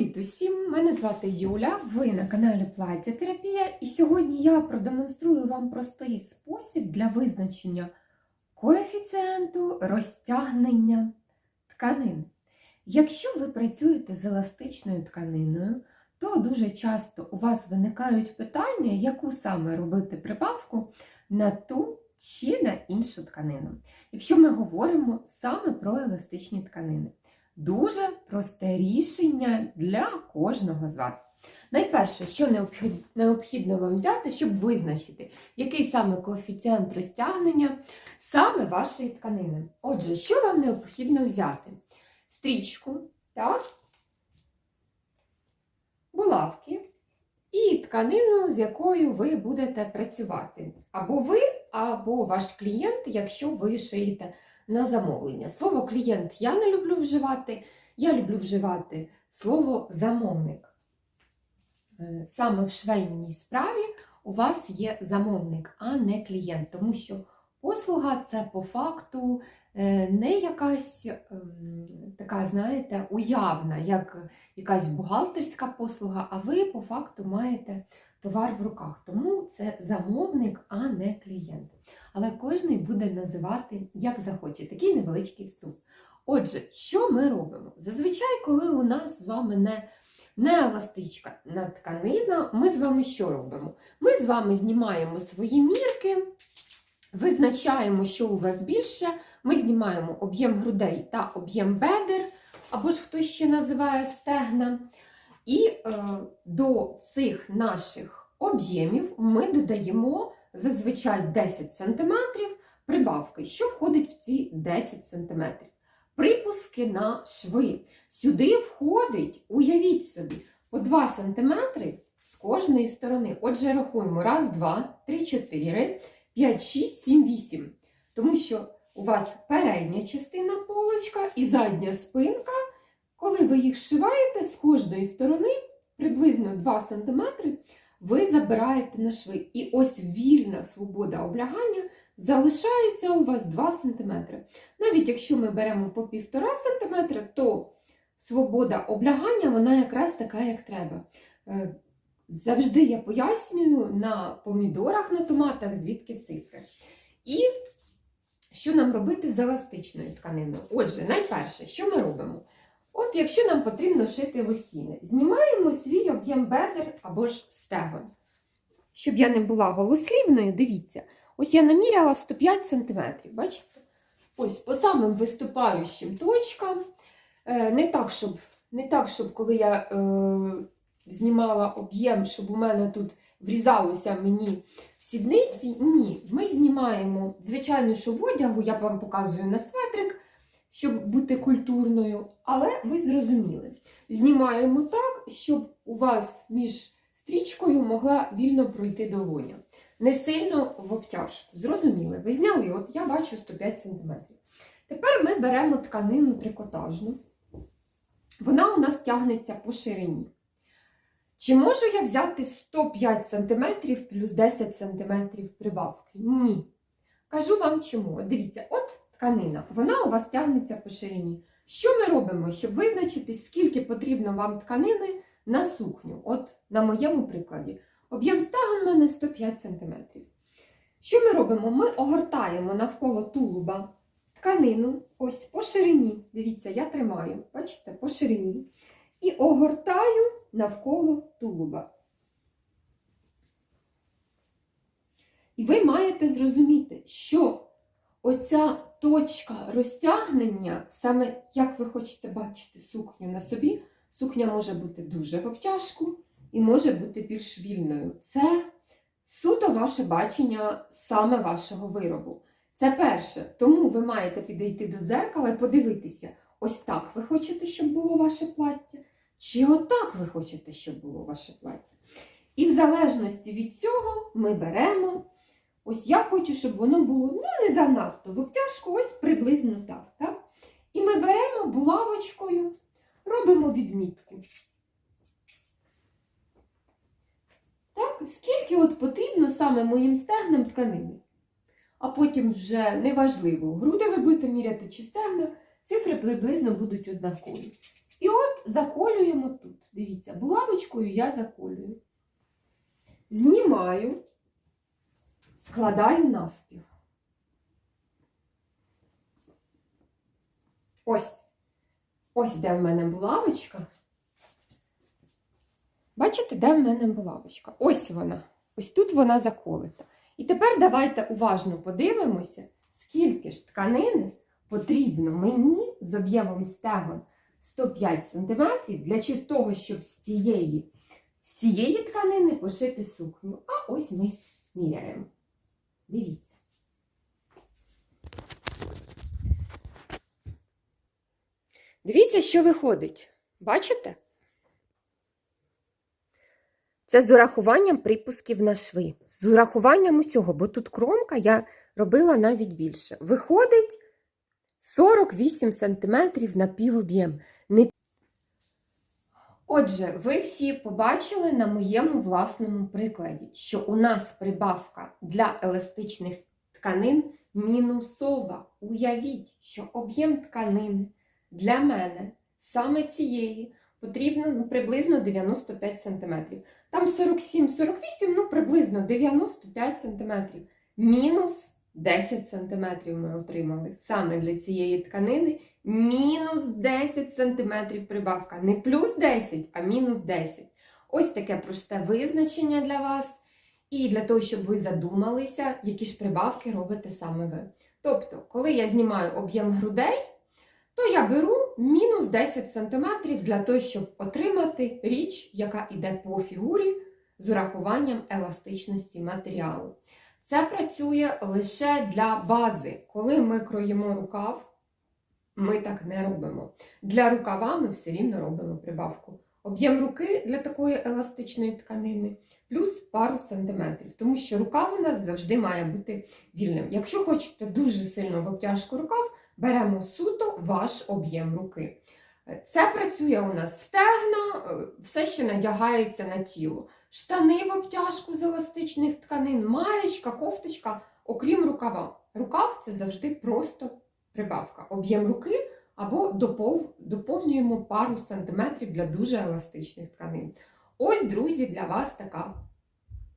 Привіт усім! Мене звати Юля, ви на каналі Плаття Терапія, і сьогодні я продемонструю вам простий спосіб для визначення коефіцієнту розтягнення тканин. Якщо ви працюєте з еластичною тканиною, то дуже часто у вас виникають питання, яку саме робити прибавку на ту чи на іншу тканину. Якщо ми говоримо саме про еластичні тканини. Дуже просте рішення для кожного з вас. Найперше, що необхідно вам взяти, щоб визначити, який саме коефіцієнт розтягнення саме вашої тканини. Отже, що вам необхідно взяти? Стрічку, так? булавки і тканину, з якою ви будете працювати. Або ви, або ваш клієнт, якщо ви шиєте на замовлення. Слово клієнт я не люблю вживати, я люблю вживати слово замовник. Е, Саме в швейній справі у вас є замовник, а не клієнт, тому що послуга це по факту е, не якась ем, така, знаєте, уявна, як якась бухгалтерська послуга, а ви по факту маєте товар в руках. Тому це замовник, а не клієнт але кожний буде називати як захоче. Такий невеличкий вступ. Отже, що ми робимо? Зазвичай, коли у нас з вами не, не еластичка на тканина, ми з вами що робимо? Ми з вами знімаємо свої мірки, визначаємо, що у вас більше. Ми знімаємо об'єм грудей та об'єм бедер, або ж хтось ще називає стегна. І е, до цих наших об'ємів ми додаємо зазвичай 10 см прибавки. Що входить в ці 10 см? Припуски на шви. Сюди входить, уявіть собі, по 2 см з кожної сторони. Отже, рахуємо. Раз, два, три, чотири, п'ять, шість, сім, вісім. Тому що у вас передня частина полочка і задня спинка. Коли ви їх зшиваєте з кожної сторони приблизно 2 см, ви забираєте на шви. І ось вільна свобода облягання залишається у вас 2 см. Навіть якщо ми беремо по 1,5 см, то свобода облягання вона якраз така, як треба. Е, Завжди я пояснюю на помідорах, на томатах, звідки цифри. І що нам робити з еластичною тканиною? Отже, найперше, що ми робимо? От якщо нам потрібно шити лосіни, знімаємо свій об'єм бедер або ж стегон. Щоб я не була голослівною, дивіться, ось я наміряла 105 см. Бачите? Ось по самим виступаючим точкам. Е, Не так, щоб, не так, щоб коли я е, знімала об'єм, щоб у мене тут врізалося мені в сідниці. Ні, ми знімаємо, звичайно, що в одягу, я вам показую на светрик, щоб бути культурною, але ви зрозуміли. Знімаємо так, щоб у вас між стрічкою могла вільно пройти долоня. Не сильно в обтяжку. Зрозуміли? Ви зняли, от я бачу 105 см. Тепер ми беремо тканину трикотажну. Вона у нас тягнеться по ширині. Чи можу я взяти 105 см плюс 10 см прибавки? Ні. Кажу вам чому. Дивіться, от тканина, вона у вас тягнеться по ширині. Що ми робимо, щоб визначити, скільки потрібно вам тканини на сукню? От на моєму прикладі. Об'єм стегон у мене 105 см. Що ми робимо? Ми огортаємо навколо тулуба тканину, ось по ширині. Дивіться, я тримаю, бачите, по ширині. І огортаю навколо тулуба. І ви маєте зрозуміти, що оця точка розтягнення, саме як ви хочете бачити сукню на собі, сукня може бути дуже в обтяжку і може бути більш вільною. Це суто ваше бачення саме вашого виробу. Це перше. Тому ви маєте підійти до дзеркала і подивитися, ось так ви хочете, щоб було ваше плаття, чи отак ви хочете, щоб було ваше плаття. І в залежності від цього ми беремо. Ось я хочу, щоб воно було ну, не занадто в обтяжку, ось приблизно так. так? І ми беремо булавочкою, робимо відмітку. Так, скільки от потрібно саме моїм стегнам тканини? А потім вже неважливо, груди ви будете міряти чи стегна, цифри приблизно будуть однакові. І от заколюємо тут. Дивіться, булавочкою я заколюю. Знімаю, складаю навпіл. Ось. Ось де в мене булавочка. Бачите, де в мене булавочка? Ось вона. Ось тут вона заколита. І тепер давайте уважно подивимося, скільки ж тканини потрібно мені з об'ємом стегон 105 см для того, щоб з цієї, з цієї тканини пошити сукню. А ось ми міряємо. Дивіться. Дивіться, що виходить. Бачите? Це з урахуванням припусків на шви. З урахуванням усього, бо тут кромка я робила навіть більше. Виходить 48 см на півоб'єм. Отже, ви всі побачили на моєму власному прикладі, що у нас прибавка для еластичних тканин мінусова. Уявіть, що об'єм тканини для мене саме цієї потрібно ну, приблизно 95 см. Там 47-48, ну приблизно 95 см. Мінус 10 см ми отримали саме для цієї тканини. Мінус 10 см прибавка. Не плюс 10, а мінус 10. Ось таке просте визначення для вас. І для того, щоб ви задумалися, які ж прибавки робите саме ви. Тобто, коли я знімаю об'єм грудей, то я беру мінус 10 см для того, щоб отримати річ, яка йде по фігурі з урахуванням еластичності матеріалу. Це працює лише для бази. Коли ми кроїмо рукав, ми так не робимо. Для рукава ми все рівно робимо прибавку. Об'єм руки для такої еластичної тканини плюс пару сантиметрів, тому що рукав у нас завжди має бути вільним. Якщо хочете дуже сильно в обтяжку рукав, беремо суто ваш об'єм руки. Це працює у нас стегна, все, що надягається на тіло. Штани в обтяжку з еластичних тканин, маєчка, кофточка, окрім рукава. Рукав це завжди просто прибавка. Об'єм руки або допов, доповнюємо пару сантиметрів для дуже еластичних тканин. Ось, друзі, для вас така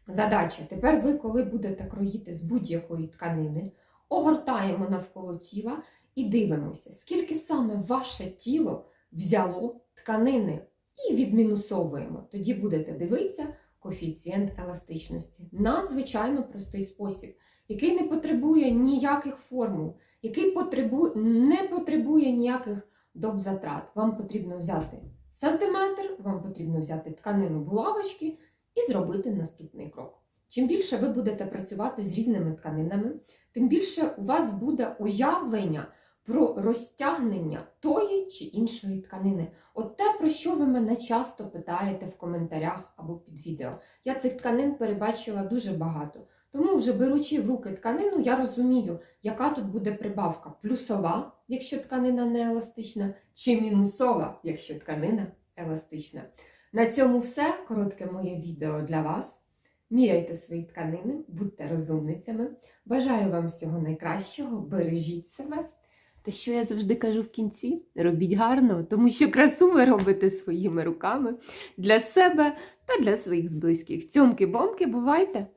задача. Тепер ви, коли будете кроїти з будь-якої тканини, огортаємо навколо тіла і дивимося, скільки саме ваше тіло взяло тканини і відмінусовуємо. Тоді будете дивитися коефіцієнт еластичності. Надзвичайно простий спосіб, який не потребує ніяких формул, який потребує, не потребує ніяких доп затрат. Вам потрібно взяти сантиметр, вам потрібно взяти тканину булавочки і зробити наступний крок. Чим більше ви будете працювати з різними тканинами, тим більше у вас буде уявлення про розтягнення тої чи іншої тканини. От те, про що ви мене часто питаєте в коментарях або під відео. Я цих тканин перебачила дуже багато. Тому, вже беручи в руки тканину, я розумію, яка тут буде прибавка: плюсова, якщо тканина не еластична, чи мінусова, якщо тканина еластична. На цьому все. Коротке моє відео для вас. Міряйте свої тканини, будьте розумницями. Бажаю вам всього найкращого, бережіть себе. Та що я завжди кажу в кінці? Робіть гарно, тому що красу ви робите своїми руками для себе та для своїх близьких. Цьомки-бомки, бувайте!